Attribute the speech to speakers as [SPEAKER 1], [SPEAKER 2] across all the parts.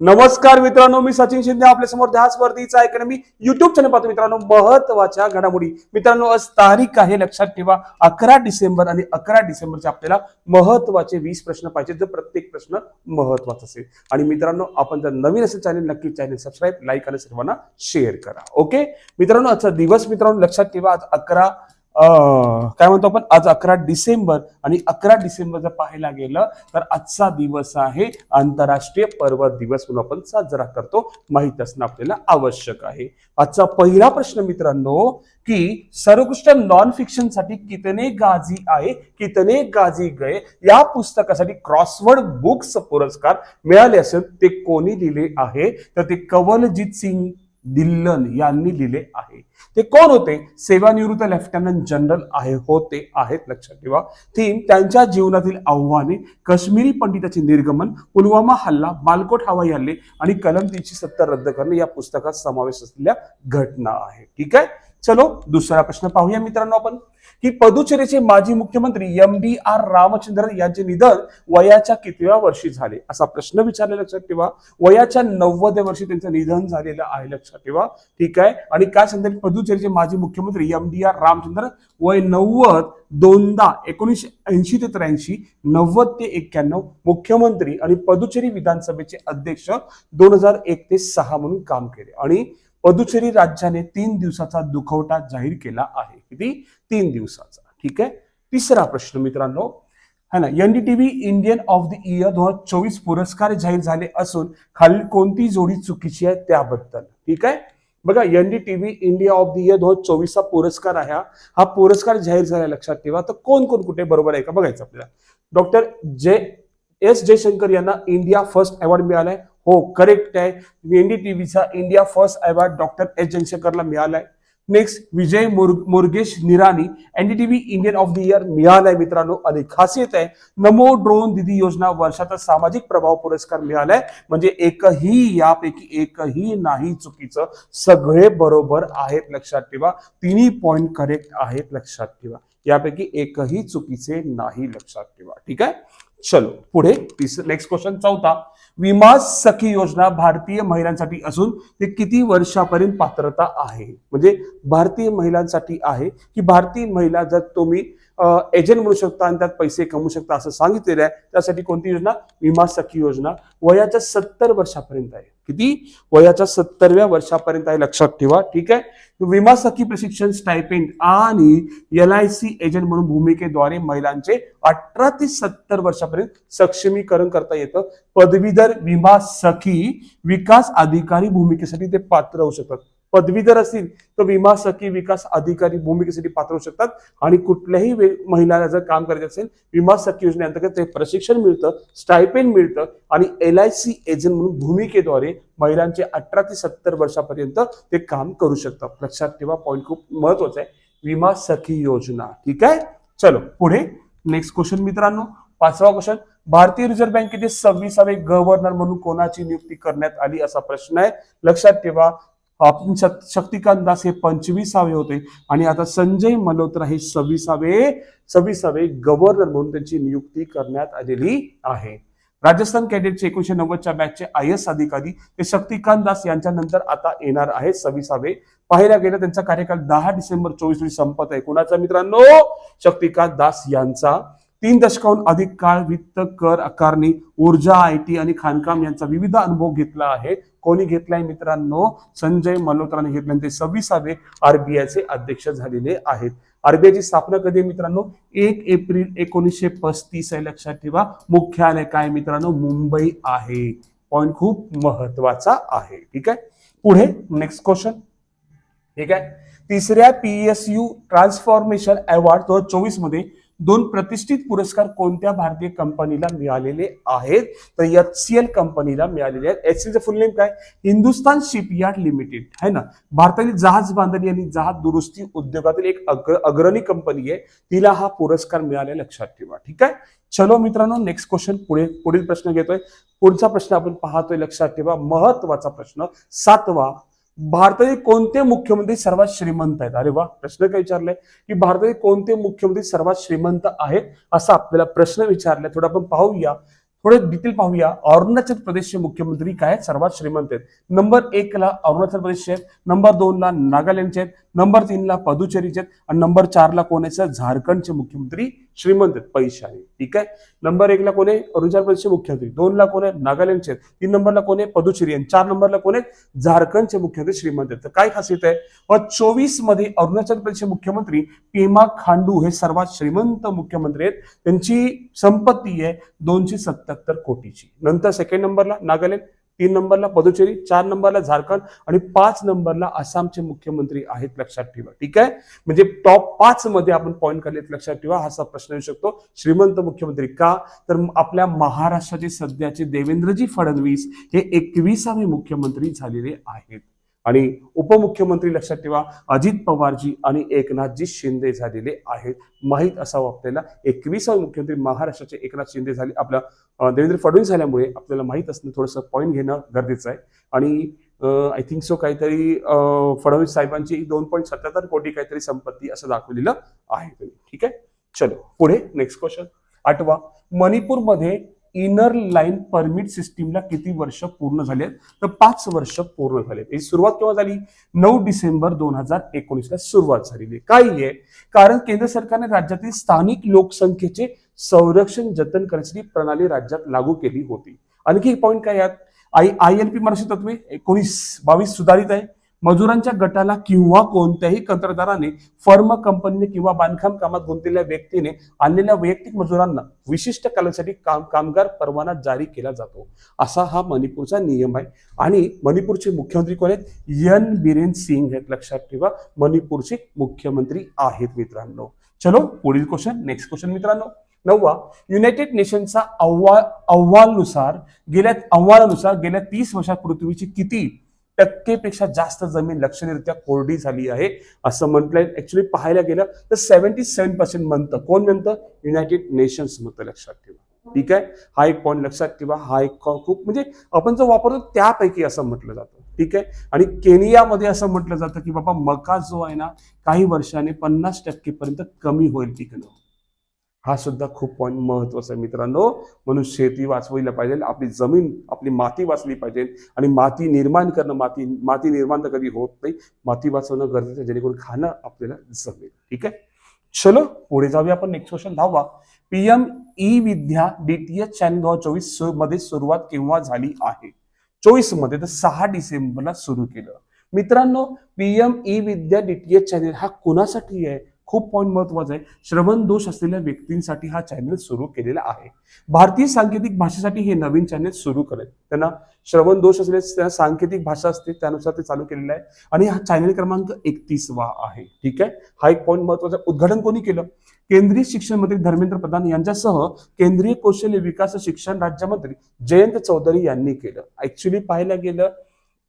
[SPEAKER 1] नमस्कार मित्रांनो मी सचिन शिंदे आपल्यासमोर ध्यान स्पर्धेचा मी युट्यूब चॅनल पाहतो मित्रांनो महत्त्वाच्या घडामोडी. मित्रांनो आज तारीख आहे लक्षात ठेवा अकरा डिसेंबर आणि अकरा डिसेंबरचे आपल्याला महत्त्वाचे वीस प्रश्न पाहिजे जर प्रत्येक प्रश्न महत्त्वाचा असेल. आणि मित्रांनो आपण जर नवीन असेल चॅनल नक्की चॅनल सबस्क्राईब लाईक आणि सर्वांना शेअर करा. ओके मित्रांनो आजचा दिवस मित्रांनो लक्षात ठेवा आज अकरा काय म्हणतो आपण? आज अकरा डिसेंबर आणि अकरा डिसेंबर जर पाहायला गेलं तर आजचा दिवस आहे आंतरराष्ट्रीय पर्वत दिवस म्हणून आपण साजरा करतो. माहीत असणं आपल्याला आवश्यक आहे. आजचा पहिला प्रश्न मित्रांनो की सर्वोत्कृष्ट नॉन फिक्शनसाठी कितने गाजी आहे कितने गाजी गए? या पुस्तकासाठी क्रॉसवर्ड बुक्स पुरस्कार मिळाले असेल ते कोणी दिले आहे? तर ते कवलजीत सिंग दिल्लन यांनी लिहिले आहे. ते कोण होते? सेवानिवृत्त लेफ्टनंट जनरल आहे होते आहेत लक्षात ठेवा. थीम त्यांच्या जीवनातील आव्हाने काश्मीरी पंडिताचे निर्गमन पुलवामा हल्ला बालकोट हवाई हल्ले आणि कलम तीनशे सत्तर रद्द करणे या पुस्तकात समावेश असलेल्या घटना आहे. ठीक आहे? चलो दुसरा प्रश्न पाहूया मित्रांनो आपण. की पदुचेरीचे माजी मुख्यमंत्री एम डी आर रामचंद्रन यांचे निधन वयाच्या कितव्या वर्षी झाले? असा प्रश्न विचारले लक्षात ठेवा. वयाच्या नव्वद्या वर्षी त्यांचं निधन झालेलं आहे लक्षात ठेवा. ठीक आहे? आणि काय सांगतात पदुचेरीचे माजी मुख्यमंत्री एम डी आर रामचंद्र वय नव्वद दोनदा एकोणीसशे ऐंशी ते त्र्याऐंशी नव्वद ते एक्क्याण्णव मुख्यमंत्री आणि पदुचेरी विधानसभेचे अध्यक्ष दोन हजार एक ते सहा म्हणून काम केले. आणि पदुचेरी राज्याने तीन दिवसाचा दुखवटा जाहीर केला आहे. किती? तीन दिवसाचा. ठीक आहे? तिसरा प्रश्न मित्रांनो है ना? NDTV Indian of the year दोन हजार चोवीस पुरस्कार जाहीर झाले असून खालील कोणती जोडी चुकीची आहे त्याबद्दल. ठीक आहे? बघा NDTV India of the year दोन हजार चोवीसचा पुरस्कार आहे हा. हा पुरस्कार जाहीर झाला लक्षात ठेवा. तर कोण कोण कुठे बरोबर आहे का? बघायचं आपल्याला. डॉक्टर जे एस जयशंकर यांना इंडिया फर्स्ट अवॉर्ड मिळालाय. हो करेक्ट आहे. एनडीटीव्हीचा India first award doctor S जयशंकरला मिळालाय. Next Vijay Murgesh Nirani Nirani NDTV Indian of the year मिळालाय मित्रांनो. आणि खासियत आहे नमो ड्रोन दिदी योजना वर्षाचा सामाजिक प्रभाव पुरस्कार मिळालाय. म्हणजे एकही यापैकी एकही नाही चुकीचं. सगळे बरोबर आहेत लक्षात ठेवा. तिन्ही पॉइंट करेक्ट आहेत लक्षात ठेवा. यापैकी एकही चुकीचे नाही लक्षात ठेवा. ठीक आहे? चलो पुढे नेक्स्ट क्वेश्चन चौथा. विमा सखी योजना भारतीय महिलांसाठी असून ते किती वर्षापर्यंत पात्रता आहे? म्हणजे भारतीय महिलांसाठी आहे की भारतीय महिला जर तुम्ही एजंट म्हणू शकता आणि त्यात पैसे कमवू शकता असं सांगितलेलं आहे. त्यासाठी कोणती योजना? विमा सखी योजना. वयाच्या सत्तर वर्षापर्यंत आहे. किती? वयाच्या सत्तरव्या वर्षापर्यंत आहे. लक्षात ठेवा. ठीक आहे? विमा सखी प्रशिक्षण स्टायपेंड आणि एल आय सी एजंट म्हणून भूमिकेद्वारे महिलांचे अठरा ते सत्तर वर्षापर्यंत सक्षमीकरण करता येतं. पदवीधर विमा सखी विकास अधिकारी भूमिकेसाठी ते पात्र होऊ शकतात. पदवीधर असतील तर विमा सखी विकास अधिकारी भूमिकेसाठी पात्र होऊ शकतात. आणि कुठल्याही महिलाला जर काम करायचं असेल विमा सखी योजनेअंतर्गत ते प्रशिक्षण मिळतं स्टायपेंड मिळतं आणि एल आय सी एजंट म्हणून भूमिकेद्वारे महिलांचे अठरा ते सत्तर वर्षापर्यंत ते काम करू शकतात. लक्षात ठेवा पॉईंट खूप महत्त्वाचा आहे. विमा सखी योजना. ठीक आहे? चलो पुढे. नेक्स्ट क्वेश्चन मित्रांनो. पाचवा क्वेश्चन भारतीय रिझर्व्ह बँकेचे सव्वीसावे गव्हर्नर म्हणून कोणाची नियुक्ती करण्यात आली असा प्रश्न आहे. लक्षात ठेवा ऑप्शन शक्तिकांत दास हे पंचवीसावे होते. आणि आता संजय मल्होत्रा हे सव्वीसावे सव्वीसावे गव्हर्नर म्हणून त्यांची नियुक्ती करण्यात आलेली आहे. राजस्थान कॅडेटचे एकोणीशे नव्वदच्या बॅचचे आय एस अधिकारी ते शक्तिकांत दास यांच्या नंतर आता येणार आहे सव्वीसावे. पाहायला गेलं त्यांचा कार्यकाळ दहा डिसेंबर चोवीस रोजी संपत आहे. कुणाचा मित्रांनो? शक्तिकांत दास यांचा. तीन दशकाहून अधिक काळ वित्त कर आकारणी ऊर्जा आय टी आणि खाणकाम यांचा विविध अनुभव घेतला आहे. कोणी घेतलाय मित्रांनो? संजय मल्होत्राने घेतले ते सव्वीसावे आरबीआयचे अध्यक्ष झालेले आहेत. आरबीआयची स्थापना कधी मित्रांनो? एक एप्रिल एकोणीसशे पस्तीस आहे. लक्षात ठेवा. मुख्यालय काय मित्रांनो? मुंबई आहे. पॉइंट खूप महत्त्वाचा आहे. ठीक आहे? पुढे नेक्स्ट क्वेश्चन ठीक आहे? तिसऱ्या पीएसयू ट्रान्सफॉर्मेशन अवॉर्ड दोन हजार चोवीसमध्ये दोन प्रतिष्ठित पुरस्कार कोणत्या भारतीय कंपनीला मिळालेले आहेत? तर एच सी एल कंपनीला मिळालेले आहेत. एच सी फुल नेम काय? Hindustan shipyard limited. है ना? भारतातील जहाज बांधणी आणि जहाज दुरुस्ती उद्योगातील एक अग्र अग्रणी कंपनी आहे. तिला हा पुरस्कार मिळाला लक्षात ठेवा. ठीक आहे? चलो मित्रांनो नेक्स्ट क्वेश्चन पुढे पुढील प्रश्न घेतोय. पुढचा प्रश्न आपण पाहतोय. लक्षात ठेवा. महत्त्वाचा प्रश्न सातवा. भारतातील कोणते मुख्यमंत्री सर्वात श्रीमंत आहेत? अरे वा प्रश्न काय विचारलाय? की भारतातील कोणते मुख्यमंत्री सर्वात श्रीमंत आहेत? असा आपल्याला प्रश्न विचारलाय. थोडं आपण पाहूया. थोडे डिटेल पाहूया. अरुणाचल प्रदेशचे मुख्यमंत्री काय आहेत? सर्वात श्रीमंत आहेत. नंबर एक ला अरुणाचल प्रदेशचे आहेत. नंबर दोन ला नागालँडचे आहेत. नंबर तीन ला पदुचेरीचे आहेत. आणि नंबर चार ला कोण आहे? झारखंडचे मुख्यमंत्री श्रीमंत आहेत पैशाने ठीक आहे? नंबर एकला कोण आहे? अरुणाचल प्रदेशचे मुख्यमंत्री. दोनला कोण आहे नागालँडचे आहेत. तीन नंबरला कोण आहे? पदुचेरी आणि चार नंबरला कोण आहेत? झारखंडचे मुख्यमंत्री श्रीमंत आहेत. तर काय खासियत आहे? व चोवीसमध्ये अरुणाचल प्रदेशचे मुख्यमंत्री पेमा खांडू हे सर्वात श्रीमंत मुख्यमंत्री आहेत. त्यांची संपत्ती आहे दोनशे सत्याहत्तर कोटीची. नंतर सेकंड नंबरला नागालँड. तीन नंबरला पदुचेरी चार नंबरला झारखंड आणि पाच नंबरला आसामचे मुख्यमंत्री आहेत लक्षात ठेवा. ठीक आहे? म्हणजे टॉप पाच मध्ये आपण पॉईंट काढलेत लक्षात ठेवा. हा असा प्रश्न येऊ शकतो. श्रीमंत मुख्यमंत्री का? तर आपल्या महाराष्ट्राचे सध्याचे देवेंद्रजी फडणवीस हे एकविसावे मुख्यमंत्री झालेले आहेत. आणि उपमुख्यमंत्री लक्षात ठेवा अजित पवारजी आणि एकनाथजी शिंदे झालेले आहेत. माहीत असावं आपल्याला एकविसावे मुख्यमंत्री महाराष्ट्राचे एकनाथ शिंदे झाले. आपल्या देवेंद्र फडणवीस झाल्यामुळे आपल्याला माहीत असणं थोडंसं पॉईंट घेणं गरजेचं आहे. आणि आय थिंक सो काहीतरी फडणवीस साहेबांची दोन पॉईंट सत्याहत्तर कोटी काहीतरी संपत्ती असं दाखवलेलं आहे. ठीक आहे? चलो पुढे नेक्स्ट क्वेश्चन आठवा मणिपूरमध्ये इनर लाईन परमिट सिस्टीमला किती वर्ष पूर्ण झाले तर पाच वर्ष पूर्ण झाले सुरुवात केव्हा झाली? नऊ डिसेंबर दोन हजार एकोणीसला सुरुवात झालेली आहे. काय आहे कारण केंद्र सरकारने राज्यातील स्थानिक लोकसंख्येचे संरक्षण जतन करण्याची प्रणाली राज्यात लागू केली होती. आणखी एक पॉईंट काय यात? I I L P Maharashtra तत्वे एकोणीस बावीस सुधारित आहे. मजुरांच्या गटाला किंवा कोणत्याही कंत्राटदाराने फर्म कंपनीने किंवा बांधकाम कामात गुंतलेल्या व्यक्तीने आणलेल्या वैयक्तिक मजुरांना विशिष्ट कालासाठी काम कामगार परवाना जारी केला जातो. असा हा मणिपूरचा नियम आहे. आणि मणिपूरचे मुख्यमंत्री कोण आहेत? यन बिरेन सिंग आहेत. लक्षात ठेवा मणिपूरचे मुख्यमंत्री आहेत मित्रांनो. चलो पुढील क्वेश्चन नेक्स्ट क्वेश्चन मित्रांनो. नववा युनायटेड नेशनचा अहवाल अहवालनुसार गेल्या अहवालानुसार गेल्या तीस वर्षात पृथ्वीची किती टक्केपेक्षा जास्त जमीन लक्षणीयरित्या कोरडी झाली आहे असं म्हटलंय. ऍक्च्युली पाहायला गेलं तर सेव्हन्टी सेव्हन पर्सेंट म्हणतं. कोण म्हणतं? युनायटेड नेशन्स म्हणतं लक्षात ठेवा. ठीक आहे? हा एक पॉईंट लक्षात ठेवा. हा एक खूप म्हणजे आपण जो वापरतो त्यापैकी असं म्हटलं जातं. ठीक आहे? आणि केनियामध्ये असं म्हटलं जातं की बाबा मका जो आहे ना काही वर्षाने पन्नास टक्केपर्यंत कमी होईल पिकणं हा सुद्धा खूप पॉईंट महत्त्वाचा आहे मित्रांनो. म्हणून शेती वाचवायला पाहिजे आपली जमीन आपली माती वाचली पाहिजे आणि माती निर्माण करणं माती माती निर्माण तर कधी होत नाही. माती वाचवणं गरजेचं आहे जेणेकरून खाणं आपल्याला जमेल. ठीक आहे? चलो पुढे जाऊया आपण. नेक्स्ट क्वेश्चन धावा PM e Vidya DTH channel दोन चोवीसमध्ये सुरुवात केव्हा झाली आहे? चोवीसमध्ये तर सहा डिसेंबरला सुरू केलं. मित्रांनो PM e Vidya DTH channel हा कुणासाठी आहे? खूप पॉईंट महत्त्वाचा आहे. श्रवण दोष असलेल्या व्यक्तींसाठी हा चॅनल सुरू केलेला आहे. भारतीय सांकेतिक भाषेसाठी हे नवीन चॅनल सुरू करेल. त्यांना श्रवण दोष असलेल्या त्यांना सांकेतिक भाषा असते त्यानुसार ते चालू केलेलं आहे. आणि हा चॅनल क्रमांक एकतीसवा आहे. ठीक आहे? हा एक पॉईंट महत्त्वाचा उद्घाटन कोणी केलं? केंद्रीय शिक्षण मंत्री धर्मेंद्र प्रधान यांच्यासह केंद्रीय कौशल्य विकास शिक्षण राज्यमंत्री जयंत चौधरी यांनी केलं. ऍक्च्युली पाहायला गेलं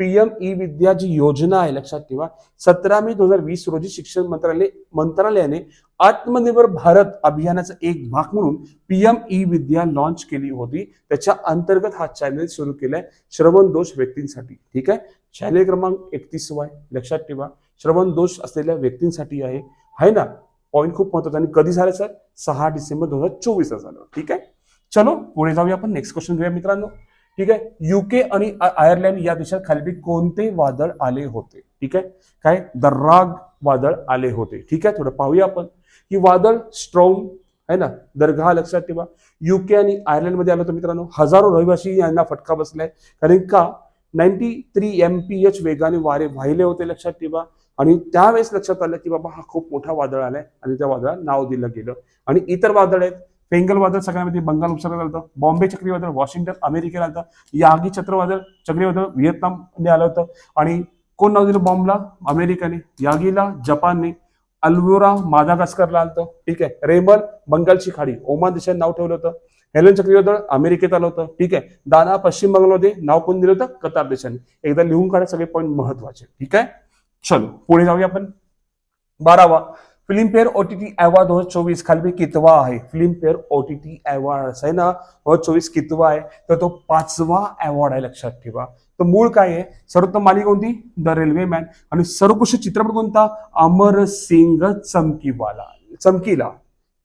[SPEAKER 1] पीएम ई विद्या जी योजना आहे लक्षात ठेवा. सतरा मे दोन हजार वीस रोजी शिक्षण मंत्रालय मंत्रालयाने आत्मनिर्भर भारत अभियानाचा एक भाग म्हणून पीएम ई विद्या लॉन्च केली होती. त्याच्या अंतर्गत हा चॅनल सुरू केलाय श्रवण दोष व्यक्तींसाठी. ठीक आहे? चॅनल क्रमांक एकतीस वाय लक्षात ठेवा. श्रवण दोष असलेल्या व्यक्तींसाठी आहे. आहे ना? पॉईंट खूप महत्त्वाचा. आणि कधी झालं सर सहा डिसेंबर दोन हजार चोवीसला झालं. ठीक आहे? चलो पुढे जाऊया आपण. नेक्स्ट क्वेश्चन घेऊया मित्रांनो. ठीक आहे? युके आणि आयर्लंड या देशात खाली कोणते वादळ आले होते? ठीक आहे? काय? दर्राग वादळ आले होते. ठीक आहे? थोडं पाहूया आपण. ही वादळ स्ट्रॉंग आहे ना? दर्गा लक्षात ठेवा. युके आणि आयर्लंडमध्ये आलं मित्रांनो. हजारो रहिवासी यांना फटका बसलाय. कारण का? Ninety three M P H वेगाने वारे वाहिले होते लक्षात ठेवा. आणि त्यावेळेस लक्षात आलं की बाबा हा खूप मोठा वादळ आलाय. आणि त्या वादळाला नाव दिलं गेलं. आणि इतर वादळ आहेत. बेंगल वादळ सगळ्यामध्ये बंगाल उपसागरात आलं होतं बॉम्बे चक्रीवादळ वॉशिंग्टन अमेरिकेला आलं होतं यागी चक्रवादळ चक्रीवादळ व्हिएतनामने आलं होतं. आणि कोण नाव दिलं बॉम्बला? अमेरिकेने यागीला जपानने अल्वोरा मादागास्करला आलं होतं. ठीक आहे रेमल बंगालची खाडी ओमान देशाने नाव ठेवलं होतं. हेलन चक्रीवादळ अमेरिकेत आलं होतं. ठीक आहे दाना पश्चिम बंगालमध्ये नाव कोण दिलं होतं? कतार देशाने. एकदा लिहून काढा सगळे पॉईंट महत्त्वाचे. ठीक आहे? चलो पुढे जाऊया आपण. बारावा फिल्मफेअर टी अवॉर्ड दोन हजार चोवीस खाली कितवा आहे? फिल्मफेअर ओटीटी अवॉर्ड आहे ना? दोन हजार चोवीस कितवा आहे? तर तो पाचवा अवॉर्ड आहे लक्षात ठेवा. तर मूळ काय आहे? सर्वोत्तम मालिका कोणती? The railway man. आणि सर्वोत्कृष्ट चित्रपट कोणता? अमर सिंग चमकीवाला. चमकीला.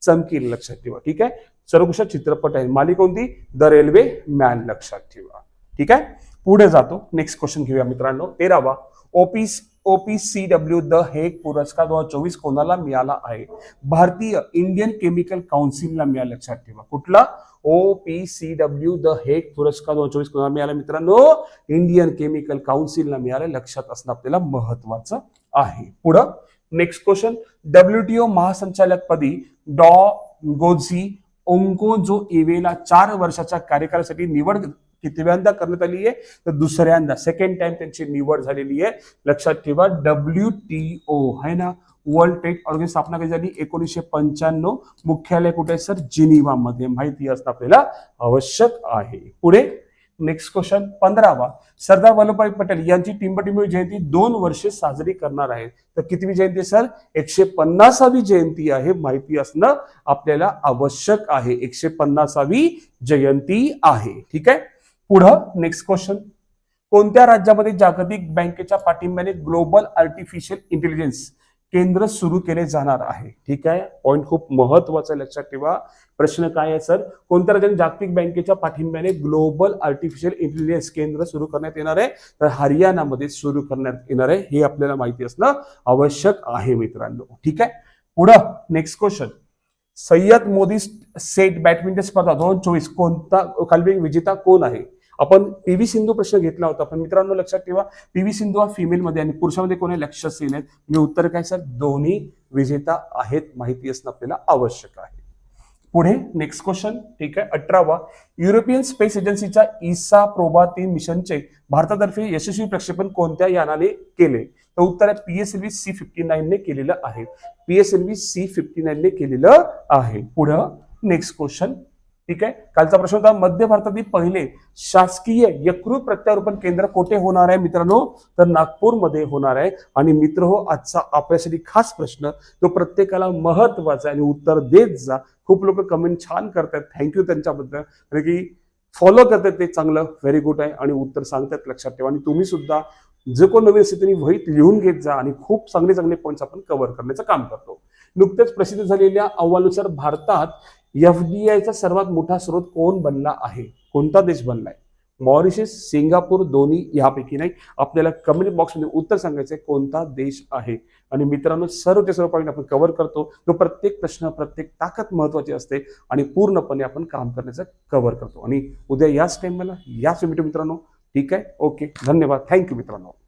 [SPEAKER 1] चमकीला लक्षात ठेवा. ठीक आहे? सर्वोत्कृष्ट चित्रपट आहे. मालिका कोणती? द रेल्वे मॅन लक्षात ठेवा. ठीक आहे? पुढे जातो. नेक्स्ट क्वेश्चन घेऊया मित्रांनो. तेरावा. ओपीस ओपीसीडब्ल्यू द हेग पुरस्कार दोन हजार चोवीस कोणाला मिळाला आहे? भारतीय इंडियन केमिकल काउन्सिलला मिळाला लक्षात ठेवा. कुठला? ओपीसीडब्ल्यू द हेग पुरस्कार दोन हजार चोवीस कोणाला मिळाला? मित्रांनो इंडियन केमिकल काउन्सिलला मिळालं. लक्षात असणं आपल्याला महत्वाचं आहे. पुढं नेक्स्ट क्वेश्चन डब्ल्यूटीओ महासंचालक पदी डॉ. गोझी ओंको जो इवेला चार वर्षाच्या कार्यकालासाठी निवड कितव्यांदा करण्यात आली आहे? तर दुसऱ्यांदा. सेकंड टाइम त्यांची निवड झालेली आहे. लक्षात ठेवा डब्ल्यू टी ओ आहे ना? वर्ल्ड ट्रेड ऑर्गनाइज स्थापना कधी झाली? एकोणीसशे पंच्याण्णव. मुख्यालय कुठे आहे सर? जिनिवा मध्ये माहिती असणं आपल्याला आवश्यक आहे. पुढे नेक्स्ट क्वेश्चन पंधरावा. सरदार वल्लभभाई पटेल यांची टिंबटिंबी जयंती दोन वर्षे साजरी करणार आहे तर कितवी जयंती सर? एकशे पन्नासावी जयंती आहे. माहिती असणं आपल्याला आवश्यक आहे. एकशे पन्नासावी जयंती आहे. ठीक आहे? पुढं नेक्स्ट क्वेश्चन कोणत्या राज्यामध्ये जागतिक बँकेच्या पाठिंब्याने ग्लोबल आर्टिफिशियल इंटेलिजन्स केंद्र सुरू केले जाणार आहे? ठीक आहे. पॉईंट खूप महत्त्वाचा आहे, लक्षात ठेवा. प्रश्न काय आहे सर? कोणत्या राज्याने जागतिक बँकेच्या पाठिंब्याने ग्लोबल आर्टिफिशियल इंटेलिजन्स केंद्र सुरू करण्यात येणार आहे? तर हरियाणामध्ये सुरू करण्यात येणार आहे. हे आपल्याला माहिती असणं आवश्यक आहे मित्रांनो. ठीक आहे. पुढं नेक्स्ट क्वेश्चन सय्यद मोदी सेट बॅडमिंटन स्पर्धा दोन चोवीस कोणता कालबिंग विजेता कोण आहे? आपण पी व्ही सिंधू प्रश्न घेतला होता पण मित्रांनो लक्षात ठेवा पी व्ही सिंधू हा फिमेलमध्ये आणि पुरुषामध्ये कोणी लक्ष सेन आहेत उत्तर काय सर? दोन्ही विजेता आहेत माहिती असणं आपल्याला आवश्यक आहे. पुढे नेक्स्ट क्वेश्चन ठीक आहे अठरावा. युरोपियन स्पेस एजन्सीच्या इसा प्रोबा तीन मिशनचे भारतातर्फे यशस्वी प्रक्षेपण कोणत्या यानाने केले? तर उत्तर आहे पीएसएलव्ही सी फिफ्टी नाईनने केलेलं आहे. पीएसएलव्ही सी फिफ्टी नाईन ने केलेलं आहे. पुढं नेक्स्ट क्वेश्चन ठीक आहे? कालचा प्रश्न होता मध्य भारतातील पहिले शासकीय यकृत प्रत्यारोपण केंद्र कोठे होणार आहे मित्रांनो? तर नागपूरमध्ये होणार आहे. आणि मित्र हो आजचा आपल्यासाठी खास प्रश्न तो प्रत्येकाला महत्त्वाचा आहे आणि उत्तर देत जा. खूप लोक कमेंट छान करतात थँक्यू त्यांच्याबद्दल. कारण की फॉलो करतात ते चांगलं. व्हेरी गुड आहे. आणि उत्तर सांगतात लक्षात ठेवा. आणि तुम्ही सुद्धा जे कोण नवीन असेल त्यांनी वहीत लिहून घेत जा आणि खूप चांगले चांगले पॉईंट्स आपण कव्हर करण्याचं काम करतो. नुकतेच प्रसिद्ध झालेल्या अहवालानुसार भारतात एफडीआयचा सर्वात मोठा स्रोत कोण बनला आहे? कोणता देश बनलाय? मॉरिशस सिंगापूर दोन्ही यापैकी नाही. आपल्याला कमेंट बॉक्समध्ये उत्तर सांगायचं कोणता देश आहे? आणि मित्रांनो सर्व ते सर्व पॉईंट आपण कव्हर करतो. तो प्रत्येक प्रश्न प्रत्येक ताकद महत्वाची असते आणि पूर्णपणे आपण काम करण्याचं कव्हर करतो. आणि उद्या याच टाइमला याच मित्र मित्रांनो. ठीक आहे? ओके धन्यवाद. थँक्यू मित्रांनो.